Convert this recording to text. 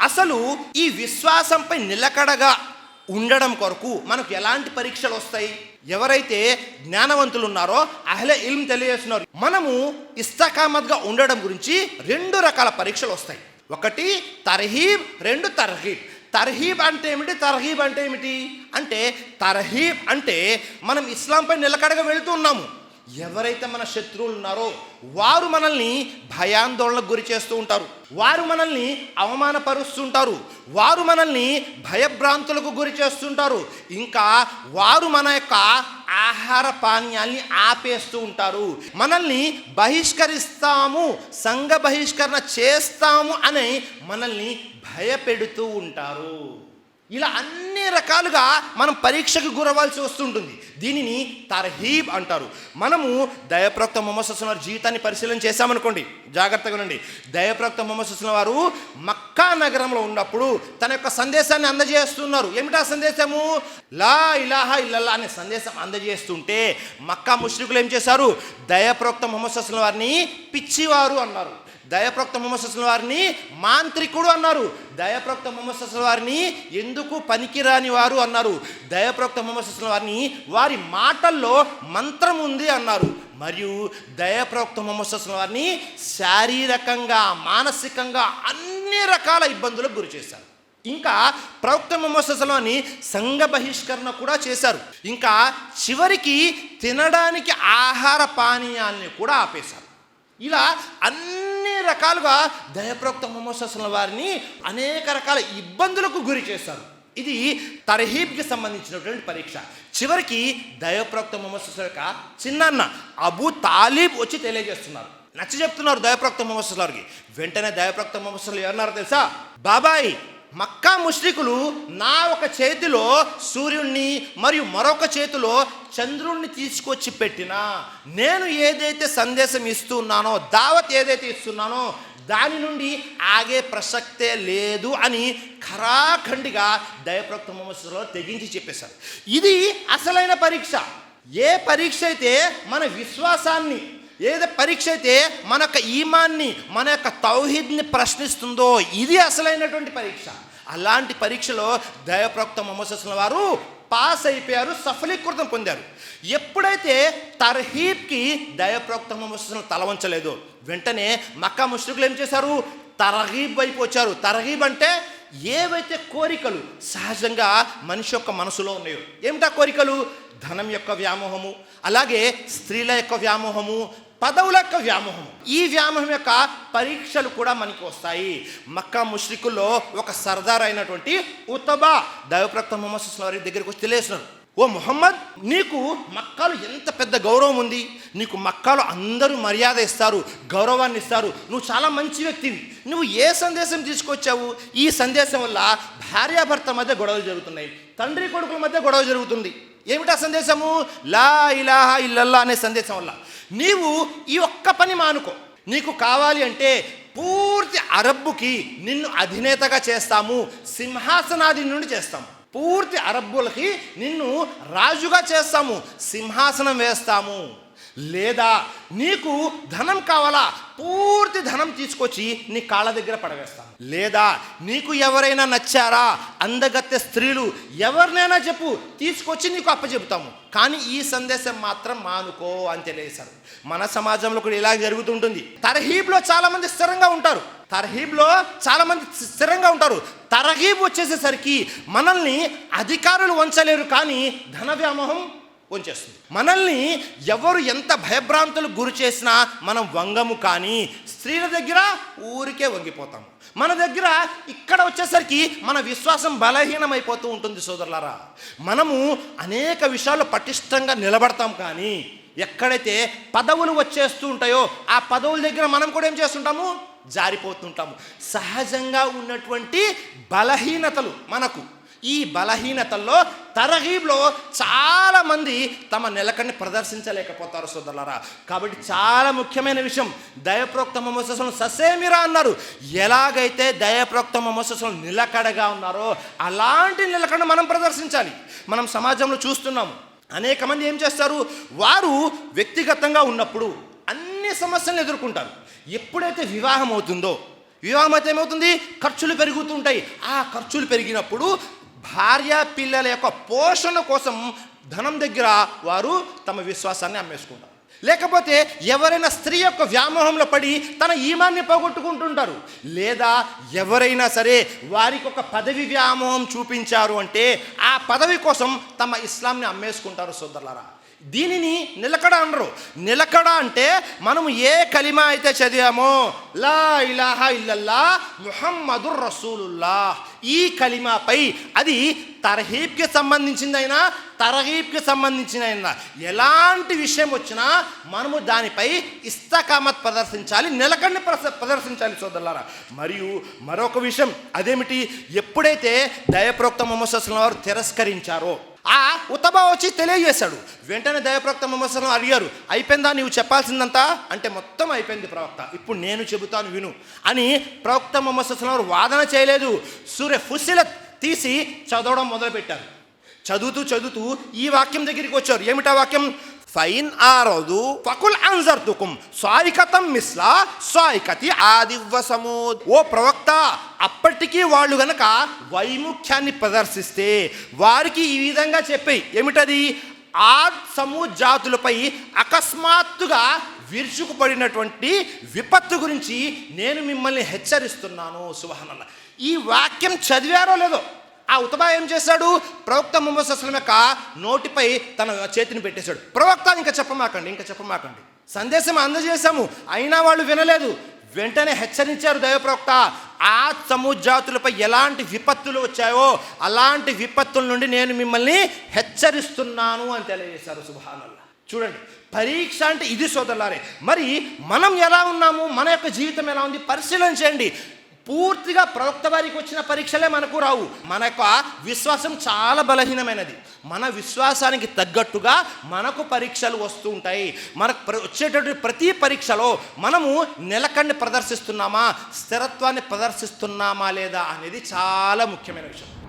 అసలు ఈ విశ్వాసంపై నిలకడగా ఉండడం కొరకు మనకు ఎలాంటి పరీక్షలు వస్తాయి? ఎవరైతే జ్ఞానవంతులు ఉన్నారో అహ్లే ఇల్మ్ తెలియజేస్తున్నారు. మనము ఇస్తకామత్గా ఉండడం గురించి రెండు రకాల పరీక్షలు వస్తాయి. ఒకటి తర్హీబ్ రెండు తర్హీబ్. తర్హీబ్ అంటే ఏమిటి? తర్హీబ్ అంటే ఏమిటి? అంటే తర్హీబ్ అంటే మనం ఇస్లాంపై నిలకడగా వెళుతూ ఉన్నాము. ఎవరైతే మన శత్రువులు ఉన్నారో వారు మనల్ని భయాందోళనకు గురి చేస్తూ ఉంటారు. వారు మనల్ని అవమానపరుస్తుంటారు. వారు మనల్ని భయభ్రాంతులకు గురి చేస్తుంటారు. ఇంకా వారు మన యొక్క ఆహార పానీయాల్ని ఆపేస్తూ ఉంటారు. మనల్ని బహిష్కరిస్తాము సంఘ బహిష్కరణ చేస్తాము అని మనల్ని భయపెడుతూ ఉంటారు. ఇలా అన్ని రకాలుగా మనం పరీక్షకు గురవాల్సి వస్తుంటుంది. దీనిని తర్హీబ్ అంటారు. మనము దయప్రక్త మొహమ్మద్ వారి జీవితాన్ని పరిశీలన చేశామనుకోండి. జాగ్రత్తగా ఉండండి. దయప్రక్త మొహమ్మద్ వారు మక్కా నగరంలో ఉన్నప్పుడు తన యొక్క సందేశాన్ని అందజేస్తున్నారు. ఏమిటా సందేశము? లా ఇలాహా ఇల్లల్లా అనే సందేశం అందజేస్తుంటే మక్కా ముష్రికులు ఏం చేశారు? దయప్రక్త మొహమ్మద్ వారిని పిచ్చివారు అన్నారు. దయప్రక్త మొహమ్మద్ వారిని మాంత్రికుడు అన్నారు. దయప్రక్త మొహమ్మద్ వారిని ఎందుకు పనికిరాని వారు అన్నారు. దయప్రోక్త మొహమ్మద్ వారిని వారి మాటల్లో మంత్రం ఉంది అన్నారు. మరియు దయప్రోక్త మొహమ్మద్ వారిని శారీరకంగా మానసికంగా అన్ని రకాల ఇబ్బందులకు గురి చేశారు. ఇంకా ప్రవక్త మొహమ్మద్ సంఘ బహిష్కరణ కూడా చేశారు. ఇంకా చివరికి తినడానికి ఆహార పానీయాల్ని కూడా ఆపేశారు. ఇలా అన్ని రకాలుగా దయప్రోక్త మోమోసస్ల వారిని అనేక రకాల ఇబ్బందులకు గురి చేస్తారు. ఇది తర్హీబ్కి సంబంధించినటువంటి పరీక్ష. చివరికి దయప్రోక్త మొహమ్మద్ యొక్క చిన్నన్న అబూ తాలీబ్ వచ్చి తెలియజేస్తున్నారు. నచ్చ చెప్తున్నారు దయప్రోక్త మొహమ్మద్ వారికి వెంటనే దయప్రోక్త మొహమ్మద్ ఎవరన్నారో తెలుసా? బాబాయ్. మక్కా ముష్రికులు నా ఒక చేతిలో సూర్యుణ్ణి మరియు మరొక చేతిలో చంద్రుణ్ణి తీసుకొచ్చి పెట్టినా. నేను ఏదైతే సందేశం ఇస్తున్నానో దావత్ ఏదైతే ఇస్తున్నానో దాని నుండి ఆగే ప్రసక్తే లేదు అని ఖరాఖండిగా దయప్రక్త మొహమ్మద్లో తెగించి చెప్పేశారు. ఇది అసలైన పరీక్ష. ఏ పరీక్ష అయితే మన విశ్వాసాన్ని ఏదో పరీక్ష అయితే మన యొక్క ఈమాన్ని మన యొక్క తౌహిద్ని ప్రశ్నిస్తుందో ఇది అసలైనటువంటి పరీక్ష. అలాంటి పరీక్షలో దయప్రోక్త మొహమ్మద్ వారు పాస్ అయిపోయారు సఫలీకృతం పొందారు. ఎప్పుడైతే తర్హీబ్కి దయప్రోక్త మొహమ్మద్ తల వంచలేదు వెంటనే మక్కా ముష్రికులు ఏం చేశారు? తరహీబ్ వైపు వచ్చారు. తరహీబ్ అంటే ఏవైతే కోరికలు సహజంగా మనిషి యొక్క మనసులో ఉన్నాయో ఏమిటా కోరికలు? ధనం యొక్క వ్యామోహము అలాగే స్త్రీల యొక్క వ్యామోహము పదవుల యొక్క వ్యామోహం. ఈ వ్యామోహం యొక్క పరీక్షలు కూడా మనకి వస్తాయి. మక్కా ముష్రికుల్లో ఒక సర్దార్ అయినటువంటి ఉతబా దైవప్రక్త మొహమ్మద్ వారి దగ్గరికి వచ్చి తెలియజేస్తున్నారు ఓ మొహమ్మద్ నీకు మక్కాలు ఎంత పెద్ద గౌరవం ఉంది? నీకు మక్కాలు అందరూ మర్యాద ఇస్తారు గౌరవాన్ని ఇస్తారు. నువ్వు చాలా మంచి వ్యక్తివి. నువ్వు ఏ సందేశం తీసుకొచ్చావు? ఈ సందేశం వల్ల భార్యాభర్త మధ్య గొడవలు జరుగుతున్నాయి. తండ్రి కొడుకుల మధ్య గొడవ జరుగుతుంది. ఏమిటా సందేశము? లా ఇలాహా ఇల్లల్లా అనే సందేశం వల్ల. నీవు ఈ ఒక్క పని మానుకో. నీకు కావాలి అంటే పూర్తి అరబ్బుకి నిన్ను అధినేతగా చేస్తాము సింహాసనాది నుండి చేస్తాము. పూర్తి అరబ్బులకి నిన్ను రాజుగా చేస్తాము సింహాసనం వేస్తాము. లేదా నీకు ధనం కావాలా పూర్తి ధనం తీసుకొచ్చి నీ కాళ్ళ దగ్గర పడవేస్తాను. లేదా నీకు ఎవరైనా నచ్చారా అందగత్తె స్త్రీలు ఎవరినైనా చెప్పు తీసుకొచ్చి నీకు అప్పచెబుతాము కానీ ఈ సందేశం మాత్రం మానుకో అని తెలియజేశారు మన సమాజంలో కూడా ఇలా జరుగుతుంటుంది. తరహీబ్లో చాలా మంది స్థిరంగా ఉంటారు. తరహీబ్లో చాలా మంది స్థిరంగా ఉంటారు. తరహీబ్ వచ్చేసేసరికి మనల్ని అధికారులు వంచలేరు. కానీ ధన వ్యామోహం వంచేస్తుంది మనల్ని ఎవరు ఎంత భయభ్రాంతులకు గురి చేసినా మనం వంగము కానీ స్త్రీల దగ్గర ఊరికే వంగిపోతాము మన దగ్గర ఇక్కడ వచ్చేసరికి మన విశ్వాసం బలహీనమైపోతూ ఉంటుంది సోదరులారా. మనము అనేక విషయాలు పటిష్టంగా నిలబడతాం కానీ ఎక్కడైతే పదవులు వచ్చేస్తూ ఉంటాయో ఆ పదవుల దగ్గర మనం కూడా ఏం చేస్తుంటాము? జారిపోతుంటాము. సహజంగా ఉన్నటువంటి బలహీనతలు మనకు ఈ బలహీనతల్లో తరగీబ్లో చాలామంది తమ నిలకని ప్రదర్శించలేకపోతారు సోదరులారా. కాబట్టి చాలా ముఖ్యమైన విషయం దయప్రోక్త మొహమ్మద్ ససేమిరా అన్నారు. ఎలాగైతే దయప్రోక్త మొహమ్మద్ నిలకడగా ఉన్నారో అలాంటి నిలకడ మనం ప్రదర్శించాలి. మనం సమాజంలో చూస్తున్నాము అనేక మంది ఏం చేస్తారు? వారు వ్యక్తిగతంగా ఉన్నప్పుడు అన్ని సమస్యలను ఎదుర్కొంటారు. ఎప్పుడైతే వివాహం అవుతుందో వివాహం అయితే ఏమవుతుంది? ఖర్చులు పెరుగుతుంటాయి ఆ ఖర్చులు పెరిగినప్పుడు భార్య పిల్లల యొక్క పోషణ కోసం ధనం దగ్గర వారు తమ విశ్వాసాన్ని అమ్మేసుకుంటారు. లేకపోతే ఎవరైనా స్త్రీ యొక్క వ్యామోహంలో పడి తన ఈమాన్ని పోగొట్టుకుంటుంటారు. లేదా ఎవరైనా సరే వారికి ఒక పదవి వ్యామోహం చూపించారు అంటే ఆ పదవి కోసం తమ ఇస్లాంని అమ్మేసుకుంటారు సోదరులారా. దీనిని నిలకడ అనరు. నిలకడ అంటే మనం ఏ కలిమా అయితే చదివామో లా ఇలాహా ఇల్లల్లా ముహమ్మదుర్ రసూలుల్లా ఈ కలిమాపై అది తర్హీబ్కి సంబంధించిందైనా తరహీబ్కి సంబంధించినైనా. ఎలాంటి విషయం వచ్చినా మనము దానిపై ఇస్తకామత్ ప్రదర్శించాలి నిలకడని ప్రదర్శించాలి సోదరులారా. మరియు మరొక విషయం అదేమిటి? ఎప్పుడైతే దయప్రోక్త మొహమ్మద్ వారు తిరస్కరించారో ఆ ఉతబా వచ్చి తెలియజేశాడు. వెంటనే దయప్రవక్త మొహమ్మద్ అడిగారు అయిపోయిందా? నీవు చెప్పాల్సిందంతా? అంటే మొత్తం అయిపోయింది ప్రవక్త. ఇప్పుడు నేను చెబుతాను విను అని ప్రవక్త మొహమ్మద్ వారు వాదన చేయలేదు. సూర్య ఫుసిల తీసి చదవడం మొదలుపెట్టారు. చదువుతూ చదువుతూ ఈ వాక్యం దగ్గరికి వచ్చారు. ఏమిటా వాక్యం? ఫైన్ ఆరోదు ఫకుల్ అన్జర్తుకుం స్వాయికతం మిస్లా స్వాయికతి ఆదివ్వ సమూద్ ఓ ప్రవక్త అప్పటికీ వాళ్ళు గనక వైముఖ్యాన్ని ప్రదర్శిస్తే వారికి ఈ విధంగా చెప్పాయి. ఏమిటది? ఆద్ సమూద్ జాతులపై అకస్మాత్తుగా విరుచుకుపడినటువంటి విపత్తు గురించి నేను మిమ్మల్ని హెచ్చరిస్తున్నాను. సువహనన్న ఈ వాక్యం చదివారో లేదో ఆ ఉతబా ఏం చేశాడు? ప్రవక్త ముహమ్మద్ అస్లం యొక్క నోటిపై తన చేతిని పెట్టేశాడు. ప్రవక్త ఇంకా చెప్పమాకండి ఇంకా చెప్పమాకండి. సందేశం అందజేశాము అయినా వాళ్ళు వినలేదు. వెంటనే హెచ్చరించారు దైవప్రవక్త ఆ సముజాతులపై ఎలాంటి విపత్తులు వచ్చాయో అలాంటి విపత్తుల నుండి నేను మిమ్మల్ని హెచ్చరిస్తున్నాను అని తెలియజేశారు. సుభానల్లా. చూడండి పరీక్ష అంటే ఇది సోదరులారే. మరి మనం ఎలా ఉన్నాము? మన యొక్క జీవితం ఎలా ఉంది? పరిశీలన చేయండి. పూర్తిగా ప్రవక్త వారికి వచ్చిన పరీక్షలే మనకు రావు. మన యొక్క విశ్వాసం చాలా బలహీనమైనది. మన విశ్వాసానికి తగ్గట్టుగా మనకు పరీక్షలు వస్తూ ఉంటాయి. మనకు ప్ర- వచ్చేటటువంటి ప్రతి పరీక్షలో మనము నిలకండి ప్రదర్శిస్తున్నామా? స్థిరత్వాన్ని ప్రదర్శిస్తున్నామా లేదా అనేది చాలా ముఖ్యమైన విషయం.